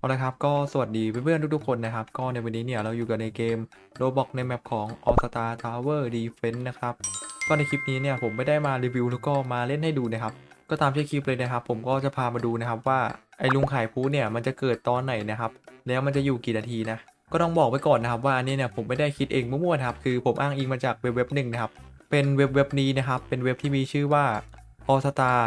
เอาละครับก็สวัสดีเพื่อนๆทุกๆคนนะครับ ก็ในวันนี้เนี่ยเราอยู่กันในเกม Roblox ในแมปของ All Star Tower Defense นะครับ ก็ในคลิปนี้เนี่ยผมไม่ได้มารีวิวแล้วก็มาเล่นให้ดูนะครับ ก็ตามชื่คลิปเลยนะครับ ผมก็จะพามาดูนะครับว่าไอ้ลุงขายพูเนี่ยมันจะเกิดตอนไหนนะครับ แล้วมันจะอยู่กี่นาทีนะ ก็ต้องบอกไว้ก่อนนะครับว่าอันนี้เนี่ยผมไม่ได้คิดเองมั่วๆนะครับ คือผมอ้างอิงมาจากเว็บเว็บหนึ่งนะครับ เป็นเว็บเว็บนี้นะครับ เป็นเว็บที่มีชื่อว่า all star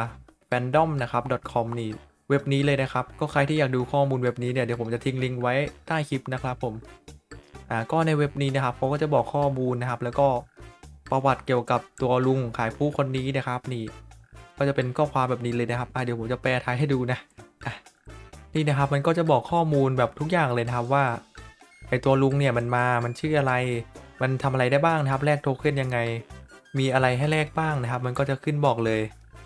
fandom นะครับ com นี่ เว็บนี้เลยนะครับ ก็ใครที่อยากดูข้อมูลเว็บนี้เนี่ยเดี๋ยวผมจะทิ้งลิงก์ไว้ใต้คลิปนะครับผมอ่าก็ในเว็บนี้นะครับเขาก็จะบอกข้อมูลนะครับ แล้วก็ประวัติเกี่ยวกับตัวลุงขายผู้คนนี้นะครับ นี่ ก็จะเป็นข้อความแบบนี้เลยนะครับอ่าเดี๋ยวผมจะแปลไทยให้ดูนะอะนี่นะครับมันก็จะบอกข้อมูลแบบทุกอย่างเลยนะครับว่าไอตัวลุงเนี่ยมันมา มันชื่ออะไร มันทำอะไรได้บ้างนะครับ แลกโทเค็นยังไง มีอะไรให้แลกบ้างนะครับ มันก็จะขึ้นบอกเลย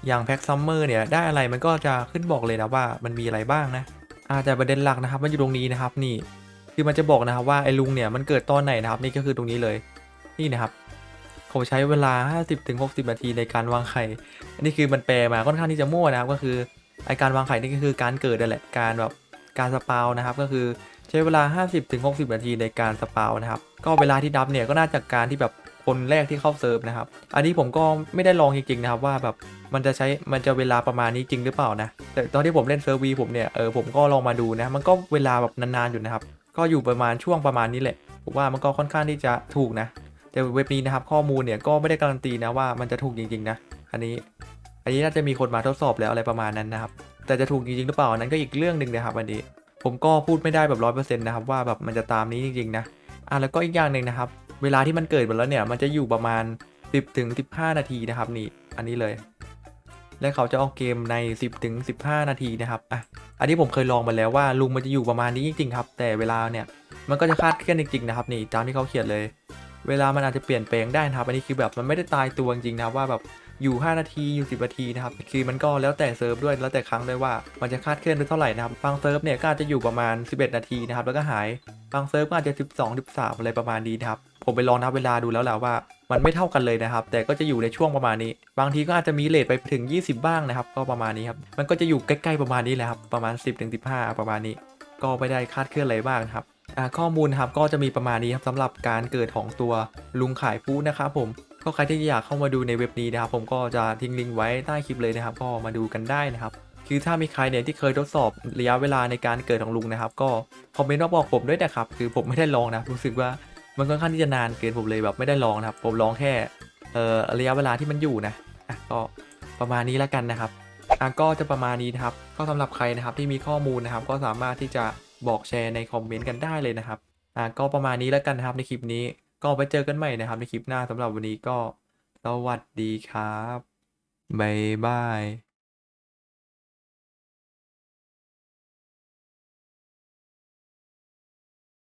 อย่างแพ็กซัมเมอร์เนี่ยได้อะไรมันก็จะขึ้นบอกเลยนะว่ามันมีอะไรบ้างนะอาแต่ประเด็นหลักนะครับมันอยู่ตรงนี้นะครับนี่คือมันจะบอกนะครับว่าไอ้ลุงเนี่ยมันเกิดตอนไหนนะครับนี่ก็คือตรงนี้เลยนี่นะครับเขาใช้เวลา 50-60 นาทีในการวางไข่อันนี้คือมันแปลมาค่อนข้างที่จะมั่วนะครับก็คือไอการวางไข่นี่ก็คือการเกิดนั่นแหละการแบบ การสปาวนะครับก็คือใช้เวลา 50-60 นาทีในการสปาวนะครับก็เวลาที่ดับเนี่ยก็น่าจากการที่แบบคนแรกที่เข้าเซิร์ฟนะครับ อันนี้ผมก็ไม่ได้ลองจริงๆนะครับว่าแบบมันจะใช้มันจะเวลาประมาณนี้จริงหรือเปล่านะ แต่ตอนที่ผมเล่นเซิร์ฟวีผมเนี่ยเออผมก็ลองมาดูนะมันก็เวลาแบบนานๆอยู่นะครับ ก็อยู่ประมาณช่วงประมาณนี้แหละผมว่ามันก็ค่อนข้างที่จะถูกนะ แต่เว็บนี้นะครับข้อมูลเนี่ยก็ไม่ได้การันตีนะว่ามันจะถูกจริงๆนะ อันนี้ อันนี้น่าจะมีคนมาทดสอบแล้วอะไรประมาณนั้นนะครับ แต่จะถูกจริงๆหรือเปล่านั้นก็อีกเรื่องหนึ่งนะครับอันนี้ ผมก็พูดไม่ได้แบบร้อยเปอร์เซ็นต์นะครับว่าแบบมันจะตามนี้จริงๆนะอะแล้วก็อีกอย่างหนึ่งนะครับ เวลาที่มันเกิดมดแล้วเนี่ยมันจะอยู่ประมาณ 10ถึง15 นาทีนะครับนี่อันนี้เลย และเขาจะออกเกมใน 10ถึง15 นาทีนะครับอะอันนี้ผมเคยลองมาแล้วว่าลุงมันจะอยู่ประมาณนี้จริงๆครับ แต่เวลาเนี่ยมันก็จะคาดเคลื่อนจริงๆนะครับนี่ตามที่เขาเขียนเลย เวลามันอาจจะเปลี่ยนแปลงได้นะครับอันนี้คือแบบมันไม่ได้ตายตัวจริงนะว่าแบบ อยู่ 5 นาทีอยู่10นาทีนะครับคือมันก็แล้วแต่เซิร์ฟด้วยแล้วแต่ครั้งด้วยว่ามันจะคาดเคลื่อนไปเท่าไหร่นะครับบางเซิร์ฟเนี่ยก็อาจจะอยู่ประมาณ 11 นาทีนะครับแล้วก็หายบางเซิร์ฟก็อาจจะ 12 13 อะไรประมาณนี้นะครับผมไปลองนับเวลาดูแล้วแหละว่ามันไม่เท่ากันเลยนะครับ แต่ก็จะอยู่ในช่วงประมาณนี้ บางทีก็อาจจะมีเลทไปถึง 20 บ้างนะครับ ก็ประมาณนี้ครับมันก็จะอยู่ใกล้ๆประมาณนี้แหละครับประมาณ 10ถึง15 ประมาณนี้ ก็ไม่ได้คาดเคลื่อนอะไรบ้างครับข้อมูลครับก็จะมีประมาณนี้ครับสำหรับการเกิดของตัวลุงขายปูนะครับผม ก็ใครที่อยากเข้ามาดูในเว็บนี้นะครับ ผมก็จะทิ้งลิงก์ไว้ใต้คลิปเลยนะครับ ก็มาดูกันได้นะครับ คือถ้ามีใครเนี่ยที่เคยทดสอบระยะเวลาในการเกิดของลุงนะครับ ก็คอมเมนต์มาบอกผมด้วยนะครับ คือผมไม่ได้ลองนะรู้สึกว่ามันค่อนข้างที่จะนานเกินผมเลยแบบไม่ได้ลองนะครับ ผมลองแค่เอ่อระยะเวลาที่มันอยู่นะอะก็ประมาณนี้แล้วกันนะครับอะก็จะประมาณนี้นะครับ ก็สำหรับใครนะครับที่มีข้อมูลนะครับ ก็สามารถที่จะบอกแชร์ในคอมเมนต์กันได้เลยนะครับอะก็ประมาณนี้แล้วกันนะครับในคลิปนี้ ก็ไปเจอกันใหม่นะครับในคลิปหน้าสำหรับวันนี้ก็สวัสดีครับ บ๊ายบาย